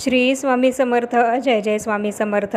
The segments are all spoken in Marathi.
श्री स्वामी समर्थ जय जय स्वामी समर्थ.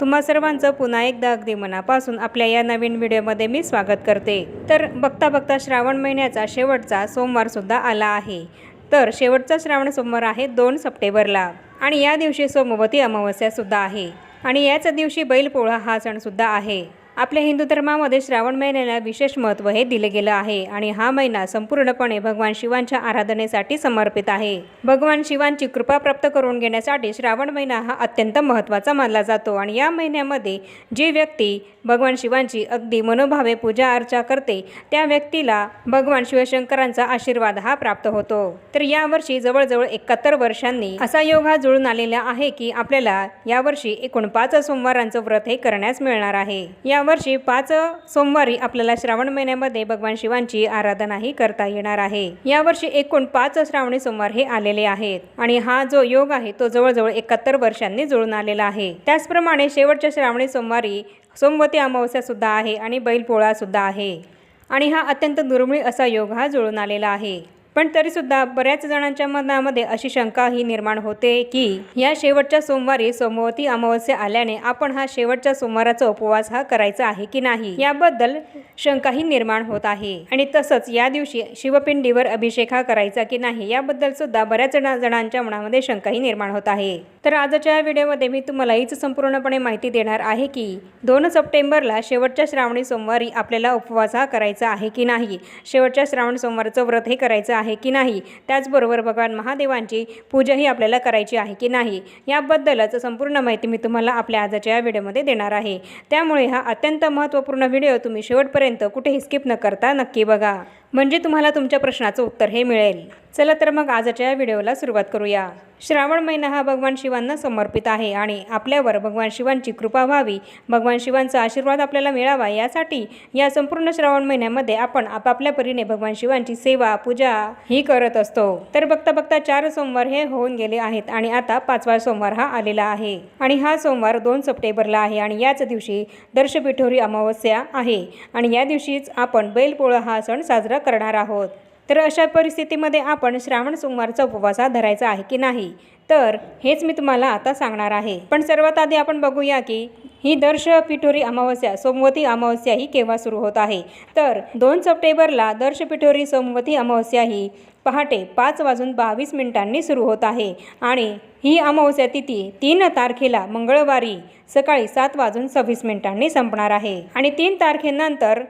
तुम्हा सर्वांचं पुन्हा एकदा अगदी मनापासून आपल्या या नवीन व्हिडिओमध्ये मी स्वागत करते. तर बघता बघता श्रावण महिन्याचा शेवटचा सोमवारसुद्धा आला आहे. तर शेवटचा श्रावण सोमवार आहे दोन सप्टेंबरला आणि या दिवशी सोमवती अमावस्यासुद्धा आहे. आणि याच दिवशी बैलपोळा हा सणसुद्धा आहे. आपल्या हिंदू धर्मामध्ये श्रावण महिन्याला विशेष महत्त्व हे दिले गेलं आहे आणि हा महिना संपूर्णपणे भगवान शिवांच्या आराधनेसाठी समर्पित आहे. भगवान शिवांची कृपा प्राप्त करून घेण्यासाठी श्रावण महिना हा अत्यंत महत्त्वाचा मानला जातो आणि या महिन्यामध्ये जी व्यक्ती भगवान शिवांची अगदी मनोभावे पूजा अर्चा करते त्या व्यक्तीला भगवान शिवशंकरांचा आशीर्वाद हा प्राप्त होतो. तर यावर्षी जवळजवळ एकाहत्तर वर्षांनी असा योग हा जुळून आलेला आहे की आपल्याला यावर्षी एकूण पाच सोमवारांचं व्रत हे करण्यास मिळणार आहे. या वर्षी पाच सोमवारी आपल्याला श्रावण महिन्यामध्ये भगवान शिवांची आराधनाही करता येणार आहे. यावर्षी एकूण पाच श्रावणी सोमवार हे आलेले आहेत आणि हा जो योग आहे तो जवळजवळ एकाहत्तर वर्षांनी जुळून आलेला आहे. त्याचप्रमाणे शेवटच्या श्रावणी सोमवारी सोमवती अमावस्या सुद्धा आहे आणि बैलपोळा सुद्धा आहे. आणि हा अत्यंत दुर्मिळ असा योग हा जुळून आलेला आहे. पण तरीसुद्धा बऱ्याच जणांच्या मनामध्ये अशी शंका ही निर्माण होते की या शेवटच्या सोमवारी सोमवती अमावस्या आल्याने आपण हा शेवटच्या सोमवाराचा उपवास हा करायचा आहे की नाही याबद्दल शंकाही निर्माण होत आहे. आणि तसंच या दिवशी शिवपिंडीवर अभिषेक हा करायचा की नाही याबद्दल सुद्धा बऱ्याच जणा जणांच्या मनामध्ये शंकाही निर्माण होत आहे. तर आजच्या या व्हिडिओमध्ये मी तुम्हाला हीच संपूर्णपणे माहिती देणार आहे की दोन सप्टेंबरला शेवटच्या श्रावणी सोमवारी आपल्याला उपवास हा करायचा आहे की नाही शेवटच्या श्रावण सोमवारचं व्रत हे करायचं आहे आहे की नाही? त्याचबरोबर भगवान महादेवांची पूजाही आपल्याला करायची आहे की नाही? याबद्दलच संपूर्ण माहिती मी तुम्हाला आपल्या आजच्या या व्हिडिओमध्ये देणार आहे. त्यामुळे हा अत्यंत महत्त्वपूर्ण व्हिडिओ तुम्ही शेवटपर्यंत कुठेही स्किप न करता नक्की बघा. म्हणजे तुम्हाला तुमच्या प्रश्नाचं उत्तर हे मिळेल. चला तर मग आजच्या या व्हिडिओला सुरुवात करूया. श्रावण महिना हा भगवान शिवांना समर्पित आहे आणि आपल्यावर भगवान शिवांची कृपा व्हावी भगवान शिवांचा आशीर्वाद आपल्याला मिळावा यासाठी या संपूर्ण श्रावण महिन्यामध्ये आपण आपापल्या परीने भगवान शिवांची सेवा पूजा ही करत असतो. तर बघता बघता चार सोमवार हे होऊन गेले आहेत आणि आता पाचवा सोमवार हा आलेला आहे. आणि हा सोमवार दोन सप्टेंबरला आहे आणि याच दिवशी दर्शपिठोरी अमावस्या आहे. आणि या दिवशीच आपण बैलपोळा हा सण साजरा करणार आहोत. तर अशा परिस्थितीमध्ये आपण श्रावण सोमवारचा उपवास धरायचा आहे की नाही? तर हेच मी तुम्हाला आता सांगणार आहे. पण सर्वात आधी आपण बघूया की ही दर्श पिठोरी अमावस्या सोमवती अमावस्या ही केव्हा सुरू होत आहे? तर दोन सप्टेंबरला दर्श पिठोरी सोमवती अमावस्या ही पहाटे पाच वाजून बावीस मिनिटांनी सुरू होत आहे. आणि ही अमावस्या तिथी तीन तारखेला मंगळवारी सकाळी सात वाजून सव्वीस मिनिटांनी संपणार आहे. आणि तीन तारखेनंतर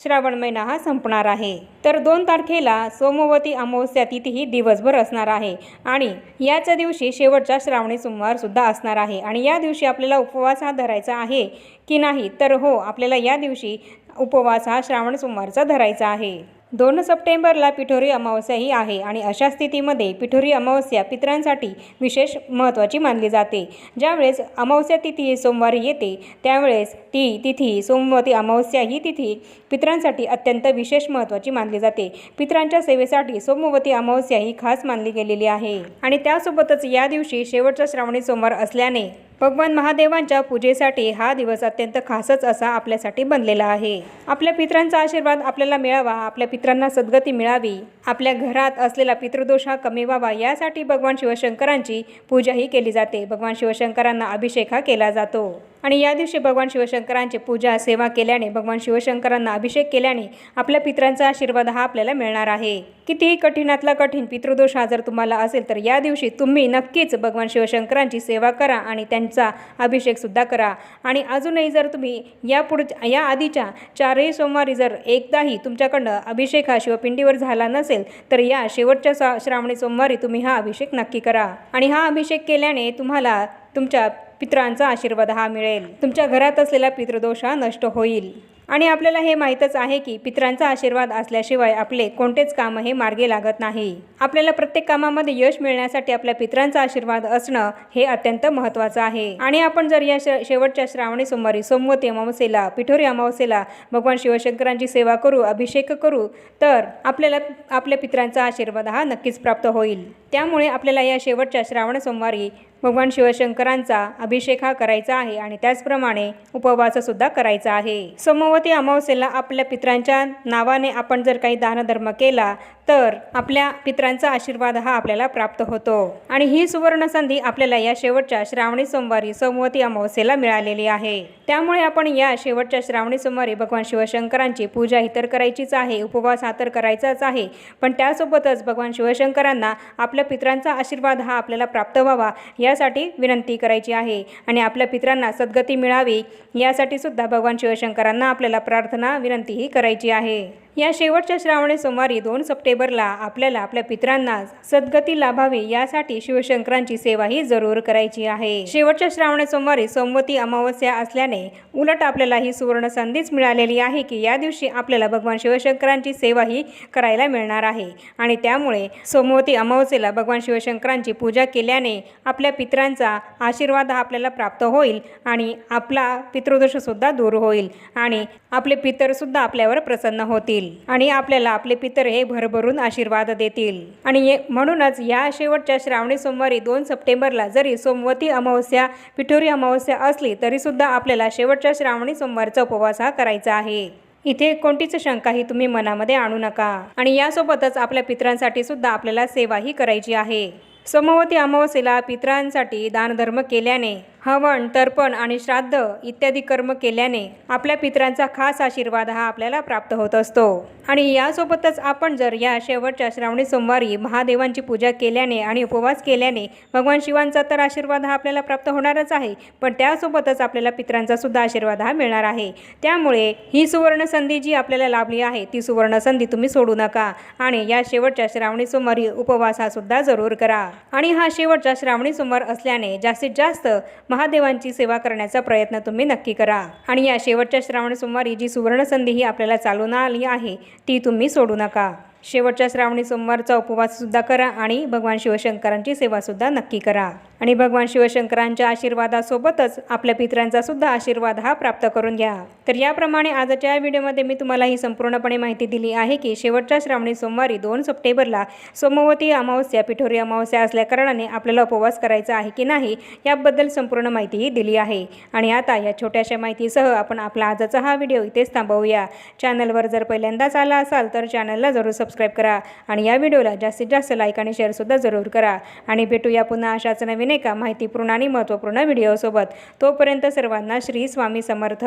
श्रावण महिना हा संपणार आहे. तर दोन तारखेला सोमवती अमावस्या तिथीही दिवसभर असणार आहे आणि याच दिवशी शेवटचा श्रावणी सोमवारसुद्धा असणार आहे. आणि या दिवशी आपल्याला उपवास हा धरायचा आहे की नाही? तर हो आपल्याला या दिवशी उपवास हा श्रावण सोमवारचा धरायचा आहे. दोन सप्टेंबरला पिठोरी अमावस्याही आहे आणि अशा स्थितीमध्ये पिठोरी अमावस्या पितरांसाठी विशेष महत्त्वाची मानली जाते. ज्यावेळेस अमावस्या तिथी सोमवारी येते त्यावेळेस ती तिथी सोमवती अमावस्या ही तिथी पितरांसाठी अत्यंत विशेष महत्त्वाची मानली जाते. पितरांच्या सेवेसाठी सोमवती अमावस्या ही खास मानली गेलेली आहे. आणि त्यासोबतच या दिवशी शेवटचा श्रावणी सोमवार असल्याने भगवान महादेवांच्या पूजेसाठी हा दिवस अत्यंत खासच असा आपल्यासाठी बनलेला आहे. आपल्या पितरांचा आशीर्वाद आपल्याला मिळावा आपल्या पित्रांना सद्गती मिळावी आपल्या घरात असलेला पितृदोष हा कमी व्हावा यासाठी भगवान शिवशंकरांची पूजाही केली जाते. भगवान शिवशंकरांना अभिषेक हा केला जातो. आणि या दिवशी भगवान शिवशंकरांची पूजा सेवा केल्याने भगवान शिवशंकरांना अभिषेक केल्याने आपल्या पितरांचा आशीर्वाद हा आपल्याला मिळणार आहे. कितीही कठीणातला कठीण पितृदोष हा जर तुम्हाला असेल तर या दिवशी तुम्ही नक्कीच भगवान शिवशंकरांची सेवा करा आणि त्यांचा अभिषेकसुद्धा करा. आणि अजूनही जर तुम्ही या पुढच्या या आधीच्या चारही सोमवारी जर एकदाही तुमच्याकडनं अभिषेक हा शिवपिंडीवर झाला नसेल तर या शेवटच्या सा श्रावणी सोमवारी तुम्ही हा अभिषेक नक्की करा. आणि हा अभिषेक केल्याने तुम्हाला तुमच्या पितरांचा आशीर्वाद हा मिळेल. तुमच्या घरात असलेला पितृदोष हा नष्ट होईल. आणि आपल्याला हे माहीतच आहे की पित्रांचा आशीर्वाद असल्याशिवाय आपले कोणतेच काम हे मार्गे लागत नाही. आपल्याला प्रत्येक कामामध्ये यश मिळण्यासाठी आपल्या पित्रांचा आशीर्वाद असणं हे अत्यंत महत्त्वाचं आहे. आणि आपण जर या श- शेवटच्या श्रावणी सोमवारी सोमवती अमावस्येला पिठोरी अमावस्येला भगवान शिवशंकरांची सेवा करू अभिषेक करू तर आपल्याला आपल्या पितरांचा आशीर्वाद हा नक्कीच प्राप्त होईल. त्यामुळे आपल्याला या शेवटच्या श्रावण सोमवारी भगवान शिवशंकरांचा अभिषेक हा करायचा आहे आणि त्याचप्रमाणे उपवाससुद्धा करायचा आहे. सोमवती अमावस्येला आपल्या पितरांच्या नावाने आपण जर काही दानधर्म केला तर आपल्या पित्रांचा आशीर्वाद हा आपल्याला प्राप्त होतो. आणि ही सुवर्ण संधी आपल्याला या शेवटच्या श्रावणी सोमवारी सोमवती अमावस्येला मिळालेली आहे. त्यामुळे आपण या शेवटच्या श्रावणी सोमवारी भगवान शिवशंकरांची पूजा ही तर करायचीच आहे उपवास हा तर करायचाच आहे. पण त्यासोबतच भगवान शिवशंकरांना आपल्या पित्रांचा आशीर्वाद हा आपल्याला प्राप्त व्हावा यासाठी विनंती करायची आहे. आणि आपल्या पित्रांना सद्गती मिळावी यासाठी सुद्धा भगवान शिवशंकरांना आपल्याला प्रार्थना विनंतीही करायची आहे. या शेवटच्या श्रावणी सोमवारी दोन सप्टेंबरला आपल्याला आपल्या पित्रांना सद्गती लाभावी यासाठी शिवशंकरांची सेवाही जरूर करायची आहे. शेवटच्या श्रावणी सोमवारी सोमवती अमावस्या असल्याने उलट आपल्याला ही सुवर्ण संधीच मिळालेली आहे की या दिवशी आपल्याला भगवान शिवशंकरांची सेवाही करायला मिळणार आहे. आणि त्यामुळे सोमवती अमावस्येला भगवान शिवशंकरांची पूजा केल्याने आपल्या पित्रांचा आशीर्वाद हा आपल्याला प्राप्त होईल आणि आपला पितृदोषसुद्धा दूर होईल आणि आपले पितरसुद्धा आपल्यावर प्रसन्न होतील. आणि आपल्याला आपले पितर हे भरभरून आशीर्वाद देतील. आणि ये- म्हणूनच या शेवटच्या श्रावणी सोमवारी दोन सप्टेंबरला जरी सोमवती अमावस्या पिठोरी अमावस्या असली तरीसुद्धा आपल्याला शेवटच्या श्रावणी सोमवारचा उपवास हा करायचा आहे. इथे कोणतीच शंकाही तुम्ही मनामध्ये आणू नका. आणि यासोबतच आपल्या पित्रांसाठी सुद्धा आपल्याला सेवाही करायची आहे. सोमवती अमावस्येला पित्रांसाठी दानधर्म केल्याने हवन तर्पण आणि श्राद्ध इत्यादी कर्म केल्याने आपल्या पित्रांचा खास आशीर्वाद हा आपल्याला प्राप्त होत असतो. आणि यासोबतच आपण जर या शेवटच्या श्रावणी सोमवारी महादेवांची पूजा केल्याने आणि उपवास केल्याने भगवान शिवांचा तर आशीर्वाद हा आपल्याला प्राप्त होणारच आहे पण त्यासोबतच आपल्याला पित्रांचा सुद्धा आशीर्वाद हा मिळणार आहे. त्यामुळे ही सुवर्ण संधी जी आपल्याला लाभली आहे ती सुवर्ण संधी तुम्ही सोडू नका आणि या शेवटच्या श्रावणी सोमवारी उपवास हा सुद्धा जरूर करा. आणि हा शेवटचा श्रावणी सोमवार असल्याने जास्तीत जास्त महादेवांची सेवा करण्याचा प्रयत्न तुम्ही नक्की करा. आणि या शेवटच्या श्रावण सोमवारी जी सुवर्णसंधी ही आपल्याला चालून आली आहे ती तुम्ही सोडू नका. शेवटच्या श्रावणी सोमवारचा उपवाससुद्धा करा आणि भगवान शिवशंकरांची सेवासुद्धा नक्की करा. आणि भगवान शिवशंकरांच्या आशीर्वादासोबतच आपल्या पित्रांचा सुद्धा आशीर्वाद हा प्राप्त करून घ्या. तर याप्रमाणे आजच्या या व्हिडिओमध्ये मी तुम्हाला ही संपूर्णपणे माहिती दिली आहे की शेवटच्या श्रावणी सोमवारी दोन सप्टेंबरला सोमवती अमावस्या पिठोरी अमावस्या असल्याकारणाने आपल्याला उपवास करायचा आहे की नाही याबद्दल संपूर्ण माहितीही दिली आहे. आणि आता या छोट्याशा माहितीसह आपण आपला आजचा हा व्हिडिओ इथेच थांबवूया. चॅनलवर जर पहिल्यांदाच आला असाल तर चॅनलला जरूर सबस्क्राईब करा आणि या व्हिडिओला जास्तीत जास्त लाईक आणि शेअरसुद्धा जरूर करा. आणि भेटूया पुन्हा अशाच नवीन एका माहितीपूर्ण आणि महत्त्वपूर्ण व्हिडिओसोबत तोपर्यंत सर्वांना श्री स्वामी समर्थ.